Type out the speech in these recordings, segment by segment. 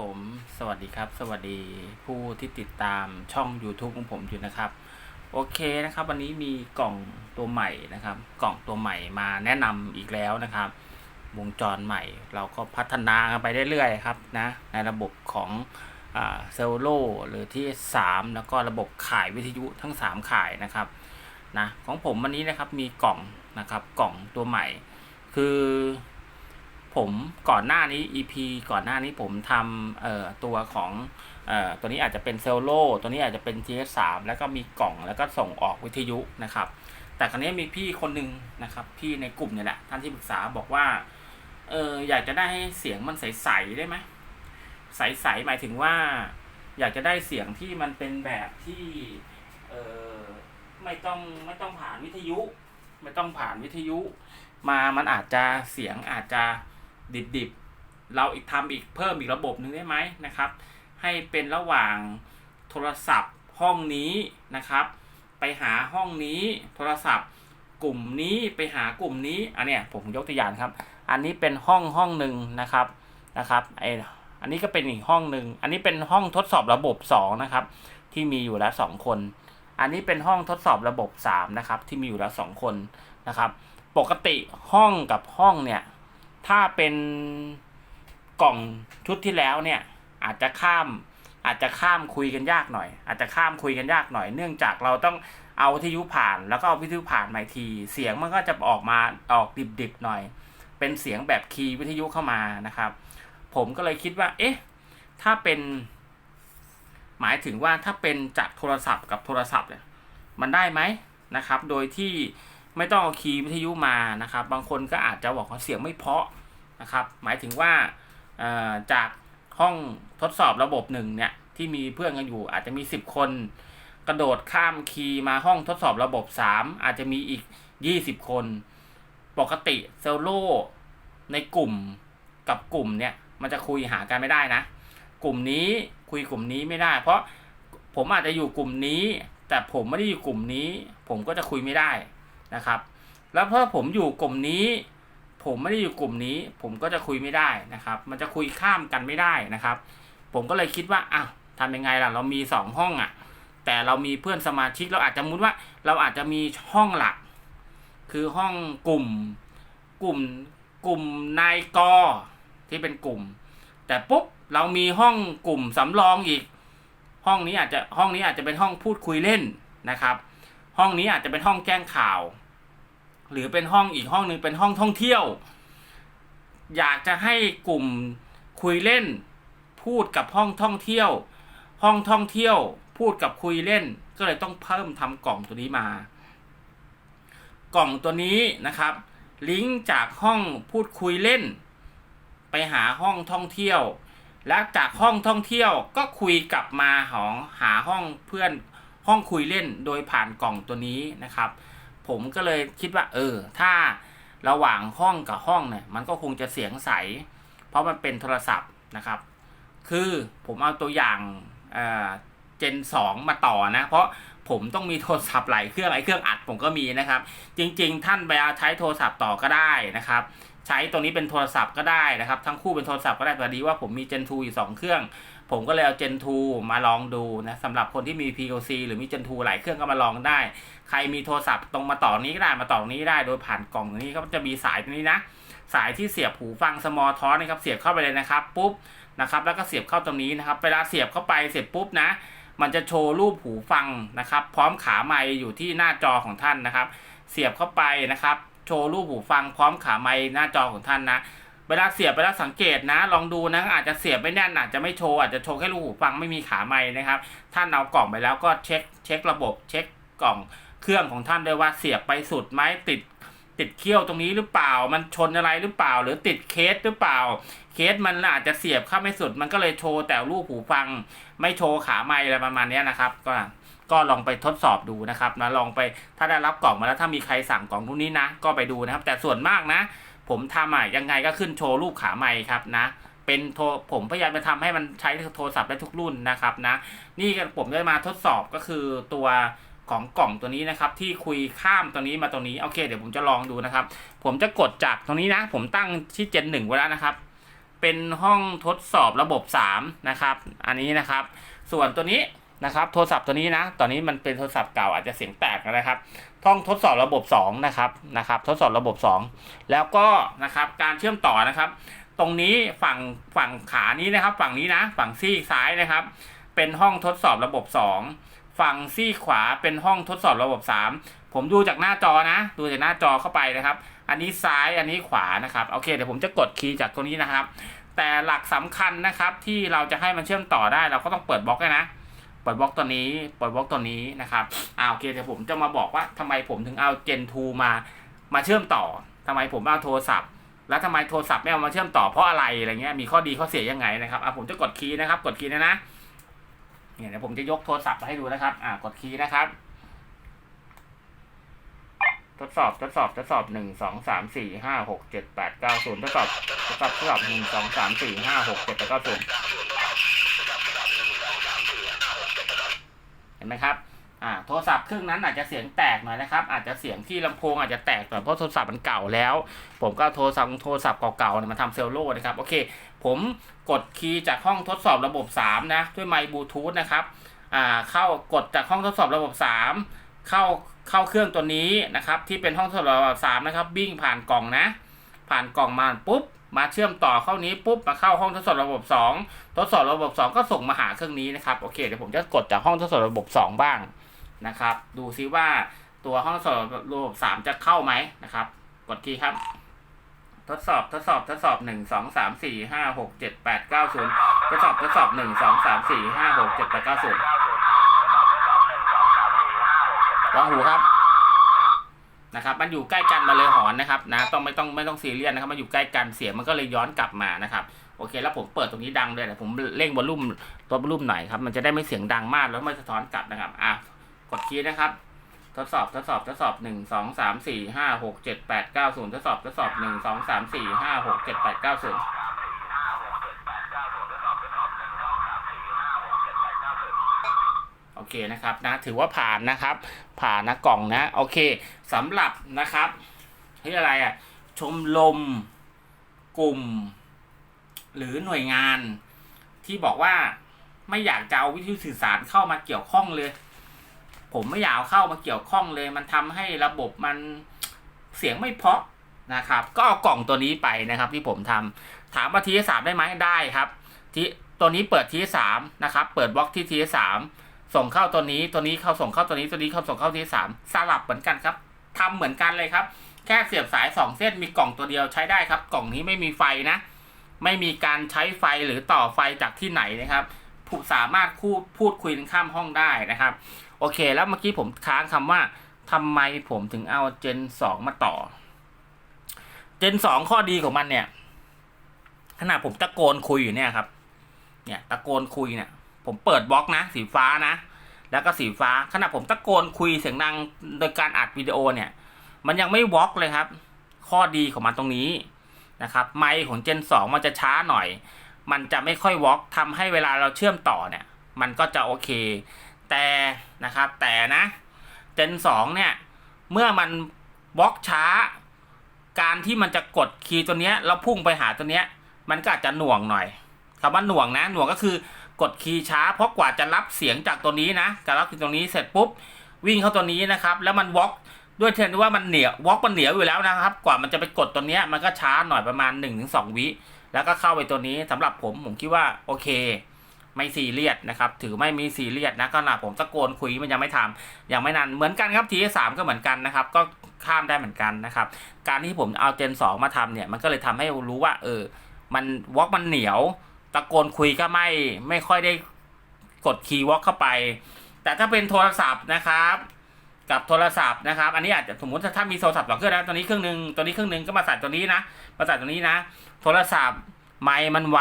ผม สวัสดีครับ สวัสดีผู้ที่ติดตามช่อง YouTube ของผมอยู่นะครับ โอเคนะครับ วันนี้มีกล่องตัวใหม่นะครับ กล่องตัวใหม่มาแนะนำอีกแล้วนะครับ วงจรใหม่ เราก็พัฒนากันไปเรื่อยๆครับนะ ในระบบของเซลโลหรือที่ 3 แล้วก็ระบบขายวิทยุทั้ง 3 ขายนะครับนะของผมวันนี้นะครับมีกล่องนะครับกล่องตัวใหม่ คือ ผมก่อนหน้านี้ EP ก่อนหน้านี้ผมทำเอ่อตัวของเอ่อตัวนี้อาจจะเป็นเซลโลตัวนี้อาจจะเป็น GS3 แล้วก็มีกล่องแล้วก็ส่งออกวิทยุนะครับ แต่ครั้นี้มีพี่คนหนึ่งนะครับ พี่ในกลุ่มเนี่ยแหละ ท่านที่ปรึกษาบอกว่าเอออยากจะได้ให้เสียงมันใสๆได้ไหมใสๆหมายถึงว่า อยากจะได้เสียงที่มันเป็นแบบที่เออไม่ต้องไม่ต้องผ่านวิทยุ ไม่ต้องผ่านวิทยุ มามันอาจจะเสียงอาจจะ ดิบๆ เราอีกทำอีกเพิ่มอีกระบบหนึ่งได้ไหมนะครับ ให้เป็นระหว่างโทรศัพท์ห้องนี้นะครับ ไปหาห้องนี้โทรศัพท์กลุ่มนี้ไปหากลุ่มนี้อันเนี้ยผมยกตัวอย่างครับ อันนี้เป็นห้องห้องหนึ่งนะครับนะครับไออันนี้ก็เป็นอีกห้องหนึ่งอันนี้เป็นห้องทดสอบระบบ 2 นะครับ ที่มีอยู่แล้ว2คน อันนี้เป็นห้องทดสอบระบบ 3 นะครับ ที่มีอยู่แล้ว 2 คนนะครับ ปกติห้องกับห้องเนี่ย ถ้าเป็นกล่องชุดที่แล้วเนี่ย อาจจะข้ามอาจจะข้ามคุยกันยากหน่อย อาจจะข้ามคุยกันยากหน่อย เนื่องจากเราต้องเอาวิทยุผ่านแล้วก็เอาวิทยุผ่านใหม่ที เสียงมันก็จะออกมาออกดิบๆหน่อย เป็นเสียงแบบคีย์วิทยุเข้ามานะครับ ผมก็เลยคิดว่า เอ๊ะ ถ้าเป็น หมายถึงว่าถ้าเป็นจากโทรศัพท์กับโทรศัพท์เนี่ยมันได้ไหมนะครับ โดยที่ ไม่ต้องเอาคีย์วิทยุมานะครับ บางคนก็อาจจะบอกว่าเสียงไม่เพาะนะครับ หมายถึงว่าจากห้องทดสอบระบบหนึ่งเนี่ยที่มีเพื่อนกันอยู่อาจจะมี 10 คน กระโดดข้ามคีย์มาห้องทดสอบระบบ 3 อาจจะมีอีก 20 คน ปกติเซลโลในกลุ่มกับกลุ่มเนี่ยมันจะคุยหากันไม่ได้นะ กลุ่มนี้คุยกลุ่มนี้ไม่ได้ เพราะผมอาจจะอยู่กลุ่มนี้ แต่ผมไม่ได้อยู่กลุ่มนี้ ผมก็จะคุยไม่ได้ นะครับ แล้วเพราะผมอยู่กลุ่มนี้ ผมไม่ได้อยู่กลุ่มนี้ ผมก็จะคุยไม่ได้นะครับ มันจะคุยข้ามกันไม่ได้นะครับ ผมก็เลยคิดว่าอ้าวทำยังไงล่ะ เรามีสองห้องอะ่ะ แต่เรามีเพื่อนสมาชิกเราอาจจะมุดว่า เราอาจจะมีห้องหลัก คือห้องกลุ่ม กลุ่มกลุ่มนายกที่เป็นกลุ่ม แต่ปุ๊บเรามีห้องกลุ่มสำรองอีก ห้องนี้อาจจะห้องนี้อาจจะเป็นห้องพูดคุยเล่นนะครับ ห้องนี้อาจจะเป็นห้องแจ้งข่าว หรือเป็นห้องอีกห้องหนึ่งเป็นห้องท่องเที่ยว อยากจะให้กลุ่มคุยเล่น พูดกับห้องท่องเที่ยว ห้องท่องเที่ยว พูดกับคุยเล่น ก็เลยต้องเพิ่มทำกล่องตัวนี้มา กล่องตัวนี้นะครับ ลิงก์จากห้องพูดคุยเล่น ไปหาห้องท่องเที่ยว และจากห้องท่องเที่ยวก็คุยกลับมาของหาห้องเพื่อนห้องคุยเล่นโดยผ่านกล่องตัวนี้นะครับ ผมก็เลยคิดว่า เออ ถ้าระหว่างห้องกับห้องเนี่ย มันก็คงจะเสียงใส เพราะมันเป็นโทรศัพท์นะครับ คือผมเอาตัวอย่างเจนสองมาต่อนะ เพราะผมต้องมีโทรศัพท์หลายเครื่องหลายเครื่องอัดผมก็มีนะครับ จริง ๆ ท่านไปเอาใช้โทรศัพท์ต่อก็ได้นะครับ ใช้ตรงนี้เป็นโทรศัพท์ก็ได้นะครับ ทั้งคู่เป็นโทรศัพท์ก็ได้แต่ดีว่าผมมี Gen 2อยู่2เครื่อง ผมก็เลยเอา Gen 2 มาลองดูนะสำหรับคนที่มี POC หรือมี Gen 2 หลายเครื่องก็มาลองได้ ใครมีโทรศัพท์ตรงมาต่อนี้ก็ได้มาต่อนี้ได้ โดยผ่านกล่องนี้ก็จะมีสายตรงนี้นะ สายที่เสียบหูฟัง small t o นะครับ เสียบเข้าไปเลยนะครับปุ๊บนะครับแล้วก็เสียบเข้าตรงนี้นะครับ เวลาเสียบเข้าไปเสร็จปุ๊บนะ มันจะโชว์รูปหูฟังนะครับ พร้อมขาไมอยู่ที่หน้าจอของท่านนะครับ เสียบเข้าไปนะครับ โชว์รูปหูฟังพร้อมขาไมหน้าจอของท่านนะ เวลาเสียบไปแล้วสังเกตนะ ลองดูนะอาจจะเสียบไม่แน่นอาจจะไม่โชว์อาจจะโชว์แค่ลูกหูฟังไม่มีขาไม้นะครับท่านเอากล่องไปแล้วก็เช็คเช็คระบบเช็คกล่องเครื่องของท่านด้วยว่าเสียบไปสุดไหมติดติดเขี้ยวตรงนี้หรือเปล่า มันชนอะไรหรือเปล่า หรือติดเคสหรือเปล่า เคสมันอาจจะเสียบเข้าไม่สุด มันก็เลยโชว์แต่รูปหูฟัง ไม่โชว์ขาไม้อะไรประมาณนี้นะครับ ก็ก็ลองไปทดสอบดูนะครับนะลองไปถ้าได้รับกล่องมาแล้วถ้ามีใครสั่งกล่องพวกนี้นะ ก็ไปดูนะครับ แต่ส่วนมากนะ ผมทำอะยังไงก็ขึ้นโชว์รูปขาไม้ครับนะ เป็นโทรผมพยายามจะทำให้มันใช้โทรศัพท์ได้ทุกรุ่นนะครับนะ นี่ผมได้มาทดสอบก็คือตัวของกล่องตัวนี้นะครับที่คุยข้ามตัวนี้มาตัวนี้โอเคเดี๋ยวผมจะลองดูนะครับ ผมจะกดจากตรงนี้นะ ผมตั้งที่เจนหนึ่งไว้แล้วนะครับ เป็นห้องทดสอบระบบ3นะครับ อันนี้นะครับ ส่วนตัวนี้ นะครับโทรศัพท์ตัวนี้นะ ตอนนี้มันเป็นโทรศัพท์เก่าอาจจะเสียงแตกนะครับ ต้องทดสอบระบบ2นะครับนะครับ ทดสอบระบบ 2 แล้วก็นะครับการเชื่อมต่อนะครับ ตรงนี้ฝั่งฝั่งขานี้นะครับ ฝั่งนี้นะ ฝั่งซีกซ้ายนะครับ เป็นห้องทดสอบระบบ 2 ฝั่งซีกขวาเป็นห้องทดสอบระบบ 3 ผมดูจากหน้าจอนะ ดูจากหน้าจอเข้าไปนะครับ อันนี้ซ้ายอันนี้ขวานะครับโอเคเดี๋ยวผมจะกดคีย์จากตรงนี้นะครับ แต่หลักสำคัญนะครับที่เราจะให้มันเชื่อมต่อได้เราก็ต้องเปิดบล็อกนะ ปิดบล็อกตัวนี้เปิดบล็อกตัวนี้นะครับอ่าโอเคเดี๋ยวผมจะมาบอกว่าทำไมผมถึงเอา Gen 2มามาเชื่อมต่อทำไมผมเอาโทรศัพท์ แล้วทำไมโทรศัพท์ไม่เอามาเชื่อมต่อเพราะอะไรอะไรเงี้ยมีข้อดีข้อเสียยังไงนะครับอะผมจะกดคีย์นะครับ กดคีย์นะนะเนี่ยเดี๋ยวผมจะยกโทรศัพท์มาให้ดูนะครับ อ่ากดคีย์นะครับ ทดสอบทดสอบทดสอบหนึ่งสองสามสี่ห้าหกเจ็ดแปดเก้าศูนย์ทดสอบทดสอบทดสอบหนึ่งสองสามสี่ห้าหกเจ็ดแปดเก้าศูนย์ เห็นไหมครับอ่าโทรศัพท์เครื่องนั้นอาจจะเสียงแตกหน่อยนะครับ อาจจะเสียงที่ลำโพงอาจจะแตกหน่อยเพราะโทรศัพท์มันเก่าแล้ว ผมก็โทรศัพท์โทรศัพท์เก่าๆเนี่ยมาทำเซลโล่นะครับโอเค ผมกดคีย์จากห้องทดสอบระบบ 3 นะด้วยไมค์บลูทูธนะครับอ่าเข้ากดจากห้องทดสอบระบบ 3 เข้าเข้าเครื่องตัวนี้นะครับที่เป็นห้องทดสอบระบบ3นะครับวิ่งผ่านกล่องนะ ผ่านกล่องมาปุ๊บ มาเชื่อมต่อเข้านี้ปุ๊บมาเข้าห้องทดสอบระบบ 2 ทดสอบระบบ 2 ก็ส่งมาหาเครื่องนี้นะครับโอเคเดี๋ยวผมจะกดจากห้องทดสอบระบบ 2 บ้างนะครับ ดูซิว่าตัวห้องทดสอบระบบ 3 จะเข้าไหมนะครับ กดคีย์ครับ ทดสอบทดสอบทดสอบหนึ่งสองสามสี่ห้าหกเจ็ดแปดเก้าศูนย์ทดสอบทดสอบหนึ่งสองสามสี่ห้าหกเจ็ดแปดเก้าศูนย์ลองหูครับ นะครับมันอยู่ใกล้กันมาเลยหอนนะครับนะต้องไม่ต้องไม่ต้องซีเรียสนะครับมันอยู่ใกล้กันเสียงมันก็เลยย้อนกลับมานะครับโอเค แล้วผมเปิดตรงนี้ดังด้วยนะผมเร่งวอลลุ่มตัววอลลุ่มหน่อยครับมันจะได้ไม่เสียงดังมากแล้วไม่สะท้อนกลับนะครับอะกดคีย์นะครับ ทดสอบทดสอบทดสอบหนึ่งสองสามสี่ห้าหกเจ็ดแปดเก้าศูนย์ทดสอบทดสอบหนึ่งสองสามสี่ห้าหกเจ็ดแปดเก้าศูนย์โอ เคนะครับนะถือว่าผ่านนะครับ ผ่านนะกล่องนะโอเคสำหรับนะครับที่อะไรอะชมรมกลุ่ม หรือหน่วยงานที่บอกว่าไม่อยากจะเอาวิทยุสื่อสารเข้ามาเกี่ยวข้องเลย ผมไม่อยากเเข้ามาเกี่ยวข้องเลย มันทำให้ระบบมันเสียงไม่เพาะนะครับ ก็เอากล่องตัวนี้ไปนะครับ ที่ผมทำถามว่าทีสามได้ไหมได้ครับ ที่ตัวนี้เปิดทีสามนะครับ เปิดบล็อกที่ทีสาม ส่งเข้าตัวนี้ตัวนี้เข้าส่งเข้าตัวนี้ตัวนี้เข้าส่งเข้าทีสามสลับเหมือนกันครับทำเหมือนกันเลยครับ แค่เสียบสายสองเส้นมีกล่องตัวเดียวใช้ได้ครับ กล่องนี้ไม่มีไฟนะ ไม่มีการใช้ไฟหรือต่อไฟจากที่ไหนนะครับผู้สามารถพูดพูดคุยข้ามห้องได้นะครับ โอเค แล้วเมื่อกี้ผมค้างคำว่าทำไมผมถึงเอา Gen 2มาต่อ Gen 2ข้อดีของมันเนี่ยขณะผมตะโกนคุยอยู่เนี่ยครับ เนี่ย ตะโกนคุยเนี่ย ผมเปิดบล็อกนะ สีฟ้านะ แล้วก็สีฟ้าขณะผมตะโกนคุยเสียงดังโดยการอัดวิดีโอเนี่ย มันยังไม่วอล์กเลยครับ ข้อดีของมันตรงนี้นะครับ ไมค์ของ Gen 2 มันจะช้าหน่อย มันจะไม่ค่อยวอล์กทำให้เวลาเราเชื่อมต่อเนี่ย มันก็จะโอเค แต่นะครับ แต่นะ Gen 2 เนี่ย เมื่อมันบล็อกช้า การที่มันจะกดคีย์ตัวเนี้ยแล้วพุ่งไปหาตัวเนี้ย มันก็อาจจะหน่วงหน่อยคำว่าหน่วงนะ หน่วงก็คือ กดคีย์ช้าเพราะกว่าจะรับเสียงจากตัวนี้นะการรับจากตรงนี้เสร็จปุ๊บวิ่งเข้าตัวนี้นะครับ แล้วมันวอล์กด้วยเทรนด์ว่ามันเหนียววอล์กมันเหนียวอยู่แล้วนะครับ กว่ามันจะไปกดตัวนี้มันก็ช้าหน่อยประมาณ 1-2 วิแล้วก็เข้าไปตัวนี้สำหรับผมผมคิดว่าโอเค ไม่ซีเรียสนะครับ ถือไม่มีซีเรียสนะขณะผมตะโกนคุยมันยังไม่ทำยังไม่นานเหมือนกันครับทีสามก็เหมือนกันนะครับ ก็ข้ามได้เหมือนกันนะครับ การที่ผมเอาเจนสองมาทำเนี่ยมันก็เลยทำให้รู้ว่า เออ มันวอล์กมันเหนียว ตะโกนคุยก็ไม่ไม่ค่อยได้กดคีย์วอล์กเข้าไป แต่ถ้าเป็นโทรศัพท์นะครับ กับโทรศัพท์นะครับ อันนี้อาจจะสมมติถ้ามีโทรศัพท์สองเครื่องนะตัวนี้เครื่องหนึ่งตัวนี้เครื่องหนึ่งก็มาใส่ตัวนี้นะมาใส่ตัวนี้นะ โทรศัพท์ไมมันไว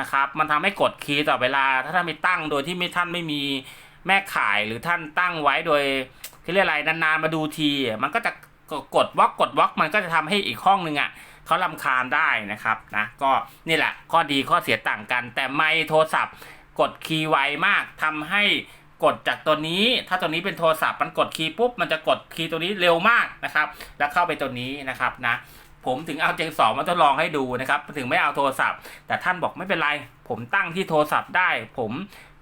นะครับ มันทำให้กดคีย์ต่อเวลา ถ้าท่านไม่ตั้งโดยที่ไม่ท่านไม่มีแม่ขายหรือท่านตั้งไว้โดยที่เรียกอะไรนานๆมาดูที มันก็จะกดวอกกดวอกมันก็จะทำให้อีกห้องหนึ่งอะ เขาลำคาญได้นะครับนะก็นี่แหละข้อดีข้อเสียต่างกัน แต่ไมค์โทรศัพท์กดคีย์ไวมากทำให้กดจากตัวนี้ ถ้าตัวนี้เป็นโทรศัพท์มันกดคีย์ปุ๊บมันจะกดคีย์ตัวนี้เร็วมากนะครับ แล้วเข้าไปตัวนี้นะครับนะผมถึงเอาเจงสองมาทดลองให้ดูนะครับ ถึงไม่เอาโทรศัพท์ แต่ท่านบอกไม่เป็นไร ผมตั้งที่โทรศัพท์ได้ ผม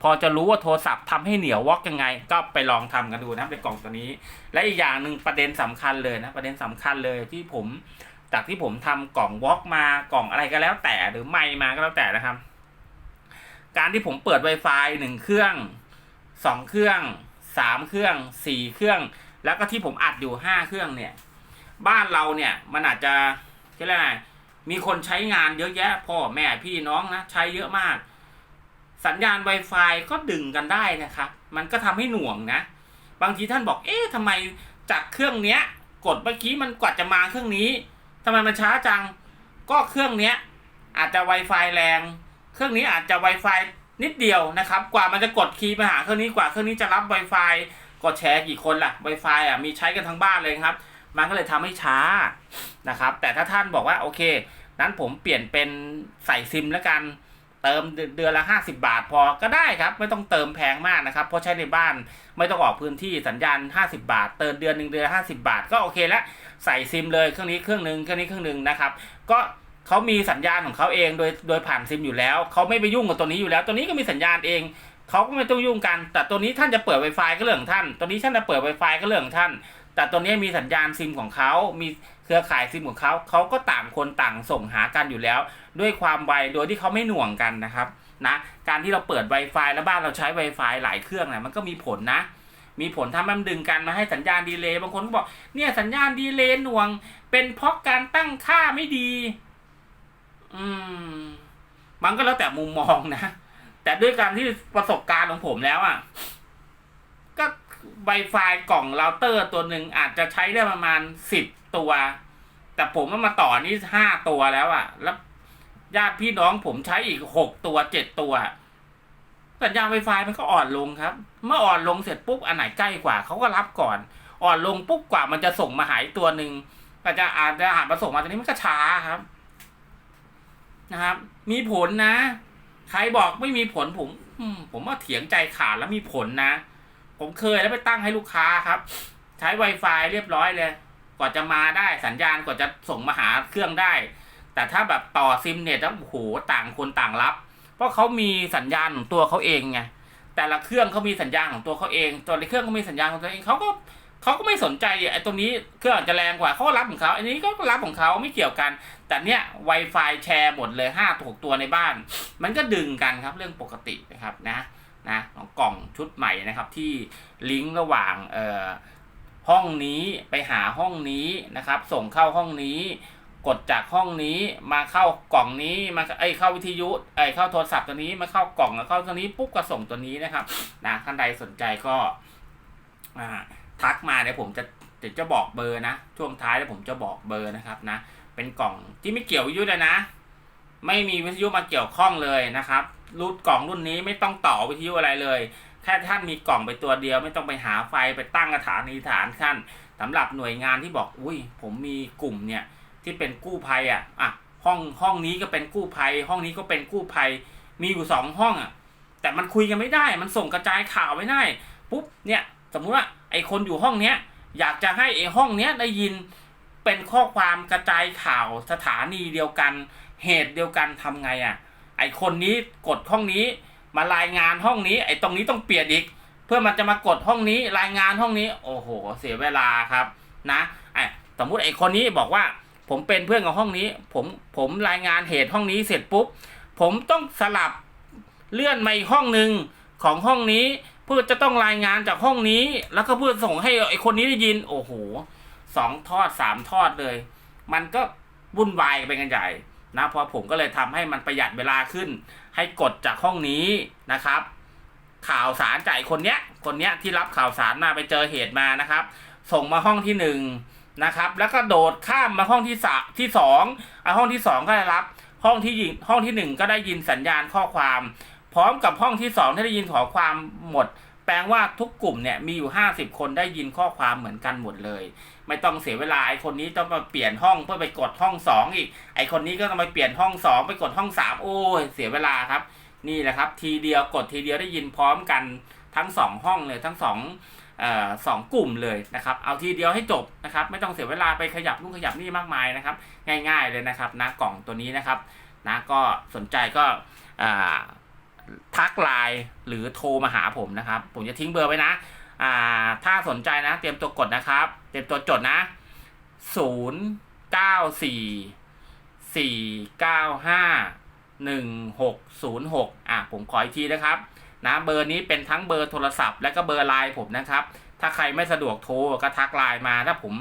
พอจะรู้ว่าโทรศัพท์ทำให้เหนียววอกยังไง ก็ไปลองทำกันดูนะในกล่องตัวนี้ และอีกอย่างหนึ่งประเด็นสำคัญเลยนะประเด็นสำคัญเลยที่ผม จากที่ผมทำกล่องวอล์กมากล่องอะไรก็แล้วแต่หรือไม่มาก็แล้วแต่นะครับ การที่ผมเปิด Wi-Fi หนึ่งเครื่องสองเครื่องสามเครื่องสี่เครื่อง แล้วก็ที่ผมอัดอยู่ห้าเครื่องเนี่ย บ้านเราเนี่ยมันอาจจะเรียกอะไรมีคนใช้งานเยอะแยะพ่อแม่พี่น้องนะใช้เยอะมาก สัญญาณ Wi-Fi ก็ดึงกันได้นะครับ มันก็ทำให้หน่วงนะ บางทีท่านบอกเอ๊ะทำไมจากเครื่องเนี้ย กดเมื่อกี้มันกว่าจะมาเครื่องนี้ ทำไมมันช้าจัง ก็เครื่องเนี้ยอาจจะ Wi-Fi แรง เครื่องนี้อาจจะ Wi-Fi นิดเดียวนะครับ กว่ามันจะกดคีย์ไปหาเครื่องนี้กว่าเครื่องนี้จะรับ Wi-Fi กดแชร์กี่คนล่ะ Wi-Fi อะมีใช้กันทั้งบ้านเลยครับ มันก็เลยทำให้ช้านะครับ แต่ถ้าท่านบอกว่าโอเค นั้นผมเปลี่ยนเป็นใส่ซิมแล้วกัน เติมเดือนละ 50 บาทพอก็ได้ครับ ไม่ต้องเติมแพงมากนะครับ เพราะใช้ในบ้าน ไม่ต้องออกพื้นที่สัญญาณ 50 บาท เติมเดือนหนึ่งเดือน50 บาท ก็โอเคแล้วใส่ซิมเลยเครื่องนี้เครื่องหนึ่งเครื่องนี้เครื่องหนึ่งนะครับ ก็เขามีสัญญาณของเขาเองโดยโดยผ่านซิมอยู่แล้วเขาไม่ไปยุ่งกับตัวนี้อยู่แล้ว ตัวนี้ก็มีสัญญาณเองเขาก็ไม่ต้องยุ่งกัน แต่ตัวนี้ท่านจะเปิด Wi-Fi ก็เรื่องของท่าน ตัวนี้ท่านจะเปิด Wi-Fi ก็เรื่องของท่าน แต่ตัวนี้มีสัญญาณซิมของเขามีเครือข่ายซิมของเขาเขาก็ต่างคนต่างส่งหากันอยู่แล้ว ด้วยความไวโดยที่เขาไม่หน่วงกันนะครับ นะการที่เราเปิด Wi-Fi แล้วบ้านเราใช้ Wi-Fi หลายเครื่องนะมันก็มีผลนะ มีผลทำให้มันดึงกันมาให้สัญญาณดีเลย์บางคนก็บอกเนี่ยสัญญาณดีเลย์หน่วง เป็นเพราะการตั้งค่าไม่ดี อืม มันก็แล้วแต่มุมมองนะแต่ด้วยการที่ประสบการณ์ของผมแล้วอะ ก็ Wi-Fi กล่องเราเตอร์ตัวหนึ่งอาจจะใช้ได้ประมาณสิบตัว แต่ผมเอามาต่อนี่ห้าตัวแล้วอะ แล้ว ญาติพี่น้องผมใช้อีกหกตัวเจ็ดตัว สัญญาณ Wi-Fi มันก็อ่อนลงครับ เมื่ออ่อนลงเสร็จปุ๊บอันไหนใกล้กว่าเขาก็รับก่อน อ่อนลงปุ๊บกว่ามันจะส่งมาหายตัวหนึ่งก็จะอาจจะหามาส่งมาตัวนี้มันก็ช้าครับ นะครับ มีผลนะ ใครบอกไม่มีผลผมอืมผมว่าเถียงใจขาดแล้วมีผลนะ ผมเคยแล้วไปตั้งให้ลูกค้าครับ ใช้ Wi-Fi เรียบร้อยเลย กว่าจะมาได้สัญญาณกว่าจะส่งมาหาเครื่องได้ แต่ถ้าแบบต่อซิมเน็ตแล้วโอ้โหต่างคนต่างรับ เพราะเขามีสัญญาณของตัวเขาเองไงแต่ละเครื่องเขามีสัญญาณของตัวเขาเองตัวละเครื่องเขามีสัญญาณของตัวเองเขาก็เขาก็ไม่สนใจไอ้ตัวนี้เครื่องอาจจะแรงกว่าเขาก็รับของเขาอันนี้ก็รับของเขาไม่เกี่ยวกัน แต่เนี้ย Wi-Fi แชร์หมดเลยห้าถูกตัวในบ้าน มันก็ดึงกันครับเรื่องปกตินะครับนะนะของกล่องชุดใหม่นะครับที่ลิงก์ระหว่างเอ่อห้องนี้ไปหาห้องนี้นะครับ ส่งเข้าห้องนี้ กดจากห้องนี้มาเข้ากล่องนี้มาเอ้ยเข้าวิทยุเอ้ยเข้าโทรศัพท์ตัวนี้มาเข้ากล่องแล้วเข้าตัวนี้ปุ๊บก็ส่งตัวนี้นะครับนะท่านใดสนใจก็ทักมาเดี๋ยวผมจะเดี๋ยวจะบอกเบอร์นะช่วงท้ายเดี๋ยวผมจะบอกเบอร์นะครับนะ เป็นกล่องที่ไม่เกี่ยววิทยุเลยนะ ไม่มีวิทยุมาเกี่ยวข้องเลยนะครับรุ่นกล่องรุ่นนี้ไม่ต้องต่อวิทยุอะไรเลยแค่ท่านมีกล่องไปตัวเดียวไม่ต้องไปหาไฟไปตั้งสถานีฐานท่านสำหรับหน่วยงานที่บอกอุ้ยผมมีกลุ่มเนี่ย ที่เป็นกู้ภัยอะอะห้องห้องนี้ก็เป็นกู้ภัย ห้องนี้ก็เป็นกู้ภัย มีอยู่สองห้องอะ แต่มันคุยกันไม่ได้ มันส่งกระจายข่าวไม่ได้ปุ๊บเนี่ยสมมุติว่าไอคนอยู่ห้องเนี้ยอยากจะให้ไอห้องเนี้ยได้ยินเป็นข้อความกระจายข่าวสถานีเดียวกัน เหตุเดียวกันทำไงอะ ไอคนนี้กดห้องนี้ มารายงานห้องนี้ ไอตรงนี้ต้องเปลี่ยนอีก เพื่อมันจะมากดห้องนี้รายงานห้องนี้ โอ้โห เสียเวลาครับนะไอสมมุติไอคนนี้บอกว่า ผมเป็นเพื่อนกับห้องนี้ ผมผมรายงานเหตุห้องนี้เสร็จปุ๊บ ผมต้องสลับเลื่อนมาอีกห้องหนึ่งของห้องนี้ เพื่อจะต้องรายงานจากห้องนี้ แล้วก็เพื่อส่งให้ไอคนนี้ได้ยิน โอ้โหสองทอดสามทอดเลย มันก็วุ่นวายไปกันใหญ่นะเพราะผมก็เลยทำให้มันประหยัดเวลาขึ้น ให้กดจากห้องนี้นะครับ ข่าวสารจากไอ้คนเนี้ย คนเนี้ยที่รับข่าวสารมาไปเจอเหตุมานะครับ ส่งมาห้องที่หนึ่ง นะครับ แล้วก็โดดข้ามมาห้องที่สาที่สองอะห้องที่สองก็ได้รับ ห้องที่ยิงห้องที่หนึ่งก็ได้ยินสัญญาณข้อความ พร้อมกับห้องที่สองที่ได้ยินขอความหมด แปลว่าทุกกลุ่มเนี่ยมีอยู่ห้าสิบคนได้ยินข้อความเหมือนกันหมดเลย ไม่ต้องเสียเวลาไอคนนี้ต้องมาเปลี่ยนห้องเพื่อไปกดห้องสองอีก ไอคนนี้ก็ต้องไปเปลี่ยนห้องสองไปกดห้องสามโอ้ยเสียเวลาครับ นี่แหละครับ ทีเดียวกดทีเดียวได้ยินพร้อมกันทั้งสองห้องเลยทั้งสอง สองกลุ่มเลยนะครับ เอาทีเดียวให้จบนะครับ ไม่ต้องเสียเวลาไปขยับนู่นขยับนี่มากมายนะครับ ง่ายๆเลยนะครับนะกล่องตัวนี้นะครับนะก็สนใจก็ทักไลน์หรือโทรมาหาผมนะครับ ผมจะทิ้งเบอร์ไว้นะถ้าสนใจนะ เตรียมตัวกดนะครับ เตรียมตัวจดนะ 0 9 4 4 9 5 1 6 0 6อะผมขออีกทีนะครับ นะเบอร์นี้เป็นทั้งเบอร์โทรศัพท์ และก็เบอร์ไลน์ผมนะครับ ถ้าใครไม่สะดวกโทรก็ทักไลน์มาถ้าผม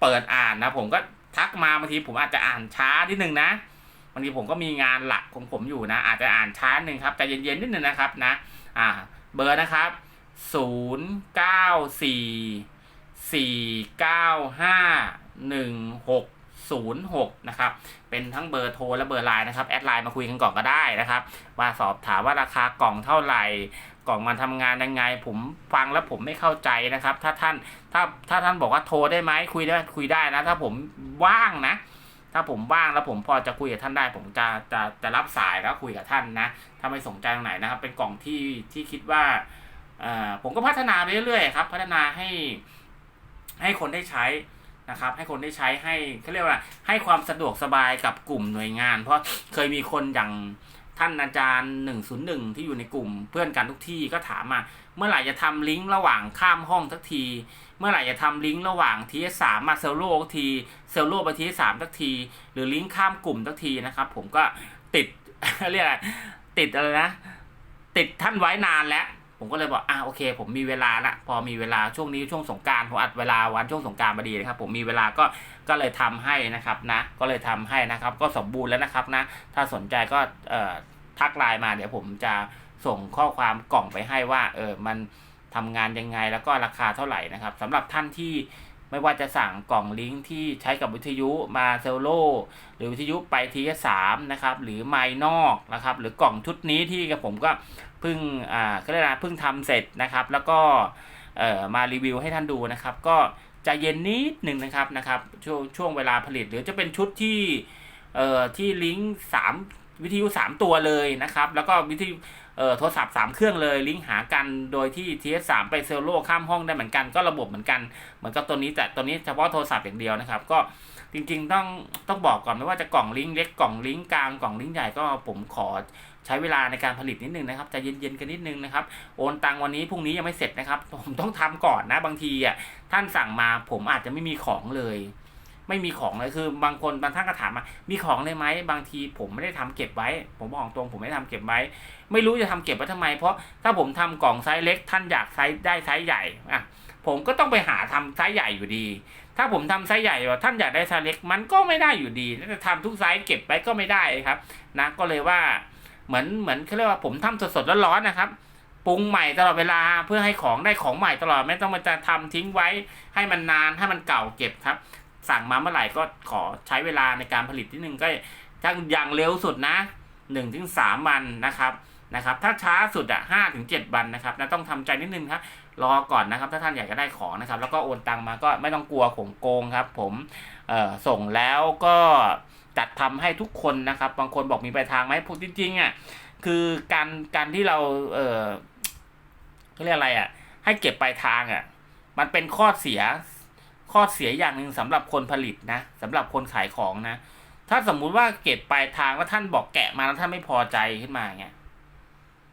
เปิดอ่านนะผมก็ทักมาบางทีผมอาจจะอ่านช้านิดนึงนะบางทีผมก็มีงานหลักของผมอยู่นะ อาจจะอ่านช้าหนึ่งครับแต่เย็นๆนิดนึงนะครับนะอ่าเบอร์นะครับ0 9 4 4 9 5 1 6 0 6นะครับเป็นทั้งเบอร์โทรและเบอร์ไลน์นะครับแอดไลน์มาคุยกันก่อนก็ได้นะครับว่าสอบถามว่าราคากล่องเท่าไหร่กล่องมันทำงานยังไง ผมฟังแล้วผมไม่เข้าใจนะครับ ถ้าท่านถ้าถ้าท่านบอกว่าโทรได้ไหมคุยได้คุยได้นะ ถ้าผมว่างนะ ถ้าผมว่างแล้วผมพอจะคุยกับท่านได้ ผมจะจะจะรับสายแล้วคุยกับท่านนะ ถ้าไม่สนใจตรงไหนนะครับ เป็นกล่องที่ที่คิดว่าเออผมก็พัฒนาไปเรื่อยๆครับ พัฒนาให้ให้คนได้ใช้ นะครับให้คนได้ใช้ให้เขาเรียกว่าให้ความสะดวกสบายกับกลุ่มหน่วยงาน เพราะเคยมีคนอย่างท่านอาจารย์ 101 ที่อยู่ในกลุ่มเพื่อนกันทุกที่ก็ถามมา เมื่อไหร่จะทำลิงก์ระหว่างข้ามห้องสักที เมื่อไหร่จะทำลิงก์ระหว่างทีสามมาเซลโลสักทีเซลโลไปทีสามสักที หรือลิงก์ข้ามกลุ่มสักทีนะครับ ผมก็ติดเรียกอะไรติดอะไรนะ ติดท่านไว้นานแล้ว ผมก็เลยบอกอะโอเค ผมมีเวลาละพอมีเวลาช่วงนี้ช่วงสงการผมอัดเวลาวันช่วงสงการพอดีนะครับผมมีเวลาก็ก็เลยทำให้นะครับนะ ก็เลยทำให้นะครับ ก็สมบูรณ์แล้วนะครับนะ ถ้าสนใจก็เอ่อทักไลน์มาเดี๋ยวผมจะส่งข้อความกล่องไปให้ว่าเออมันทำงานยังไงแล้วก็ราคาเท่าไหร่นะครับสำหรับท่านที่ไม่ว่าจะสั่งกล่องลิงก์ที่ใช้กับวิทยุมาเซลโลหรือวิทยุไปทีสามนะครับหรือไมนอกนะครับหรือกล่องชุดนี้ที่กับผมก็ เพิ่งอ่าก็เรียกนะเพิ่งทำเสร็จนะครับ แล้วก็เอ่อมารีวิวให้ท่านดูนะครับ ก็จะเย็นนิดหนึ่งนะครับนะครับช่วงช่วงเวลาผลิต หรือจะเป็นชุดที่เอ่อที่ลิงก์สามวิทยุ3ตัวเลยนะครับ แล้วก็วิทยุเอ่อโทรศัพท์3เครื่องเลยลิงก์หากันโดยที่ TS3 ไปเซลโลข้ามห้องได้เหมือนกันก็ระบบเหมือนกัน เหมือนกับตัวนี้แต่ตัวนี้เฉพาะโทรศัพท์อย่างเดียวนะครับ ก็จริงๆต้องต้องบอกก่อนไม่ว่าจะกล่องลิงก์เล็กกล่องลิงก์กลางกล่องลิงก์ใหญ่ก็ผมขอ ใช้เวลาในการผลิตนิดนึงนะครับใจะเย็นๆกันนิดนึงนะครับ โอนตังวันนี้พรุ่งนี้ยังไม่เสร็จนะครับ ผมต้องทำก่อนนะบางทีอะท่านสั่งมาผมอาจจะไม่มีของเลย ไม่มีของเลยคือบางคนบางท่านก็ถามมามีของเลยไหมบางทีผมไม่ได้ทำเก็บไว้ ผมบอกตรงผมไม่ได้ทำเก็บไว้ ไม่รู้จะทำเก็บไว้ทำไม เพราะถ้าผมทำกล่องไซส์เล็ก ท่านอยากไซส์ได้ไซส์ใหญ่อะผมก็ต้องไปหาทำไซส์ใหญ่อยู่ดี ถ้าผมทำไซส์ใหญ่ท่านอยากได้ไซส์เล็กมันก็ไม่ได้อยู่ดีแล้วจะทำทุกไซส์เก็บไว้ก็ไม่ได้ครับนะก็เลยว่า เหมือนเหมือนเขาเรียกว่าผมทำสดๆร้อนๆนะครับปรุงใหม่ตลอดเวลาเพื่อให้ของได้ของใหม่ตลอดไม่ต้องมาจะทำทิ้งไว้ ให้มันนานให้มันเก่าเก็บครับ สั่งมาเมื่อไหร่ก็ขอใช้เวลาในการผลิตที่หนึ่งก็ถ้าอย่างเร็วสุดนะหนึ่งถึงสามวันนะครับนะครับ ถ้าช้าสุดอะห้าถึงเจ็ดวันนะครับนะต้องทำใจนิดนึงครับรอก่อนนะครับ ถ้าท่านอยากจะได้ของนะครับ แล้วก็โอนตังมาก็ไม่ต้องกลัวผมโกงครับ ผมเอ่อส่งแล้วก็ จัดทำให้ทุกคนนะครับ บางคนบอกมีปลายทางไหมพูดจริงๆอะคือการการที่เราเออเขาเรียกอะไรอะ ให้เก็บปลายทางอะ มันเป็นข้อเสียข้อเสียอย่างหนึ่งสำหรับคนผลิตนะสำหรับคนขายของนะ ถ้าสมมุติว่าเก็บปลายทางแล้วท่านบอกแกะมาแล้วท่านไม่พอใจขึ้นมาเงี้ย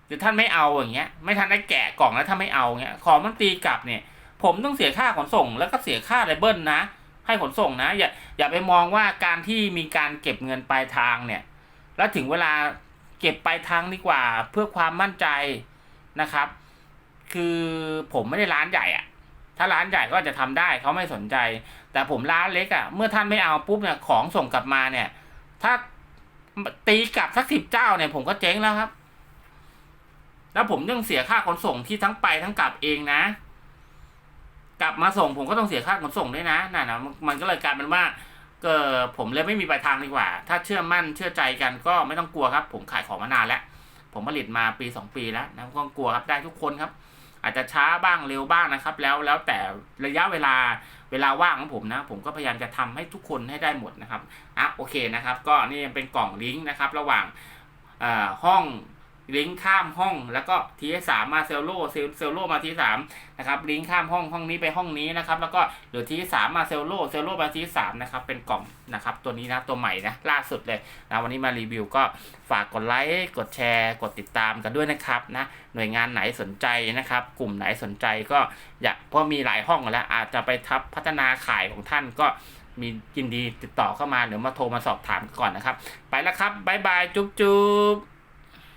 หรือท่านไม่เอาอย่างเงี้ย ไม่ทันได้แกะกล่องแล้วถ้านไม่เอาเงี้ยของมันตีกลับเนี่ย ผมต้องเสียค่าขนส่งแล้วก็เสียค่าไรเบิลนะ ให้ขนส่งนะ อย่าอย่าไปมองว่าการที่มีการเก็บเงินปลายทางเนี่ย แล้วถึงเวลาเก็บปลายทางดีกว่า เพื่อความมั่นใจนะครับ คือผมไม่ได้ร้านใหญ่อะถ้าร้านใหญ่ก็จะทำได้เขาไม่สนใจ แต่ผมร้านเล็กอะ่ะเมื่อท่านไม่เอาปุ๊บเนี่ยของส่งกลับมาเนี่ย ถ้าตีกลับสักสิบเจ้าเนี่ยผมก็เจ๊งแล้วครับ แล้วผมต้องเสียค่าขนส่งที่ทั้งไปทั้งกลับเองนะ กลับมาส่งผมก็ต้องเสียค่าขนส่งด้วยนะนั่นนะมันก็เลยกลายเป็นว่าเออผมเลยไม่มีปลายทางดีกว่า ถ้าเชื่อมั่นเชื่อใจกันก็ไม่ต้องกลัวครับ ผมขายของมานานแล้วผมผลิตมาปีสองปีแล้วนะไม่ต้องกลัวครับได้ทุกคนครับ อาจจะช้าบ้างเร็วบ้างนะครับ แล้วแล้วแต่ระยะเวลาเวลาว่างของผมนะ ผมก็พยายามจะทำให้ทุกคนให้ได้หมดนะครับอะโอเคนะครับ ก็นี่เป็นกล่องลิงก์นะครับ ระหว่างอ่อห้อง ลิงก์ข้ามห้อง แล้วก็ทีสามมาเซลโลเซลเซลโลมาทีสามนะครับลิงก์ข้ามห้องห้องนี้ไปห้องนี้นะครับแล้วก็เหลือทีสามมาเซลโลเซลโลมาทีสามนะครับเป็นกล่องนะครับตัวนี้นะตัวใหม่นะล่าสุดเลยนะวันนี้มารีวิวก็ฝากกดไลค์กดแชร์ กดติดตามกันด้วยนะครับนะหน่วยงานไหนสนใจนะครับ กลุ่มไหนสนใจก็อยากเพราะมีหลายห้องแล้วอาจจะไปทับพัฒนาขายของท่านก็มียินดีติดต่อเข้ามาหรือมาโทรมาสอบถามก่อนนะครับ ไปแล้วครับบ๊ายบายจุ๊บจุ๊บ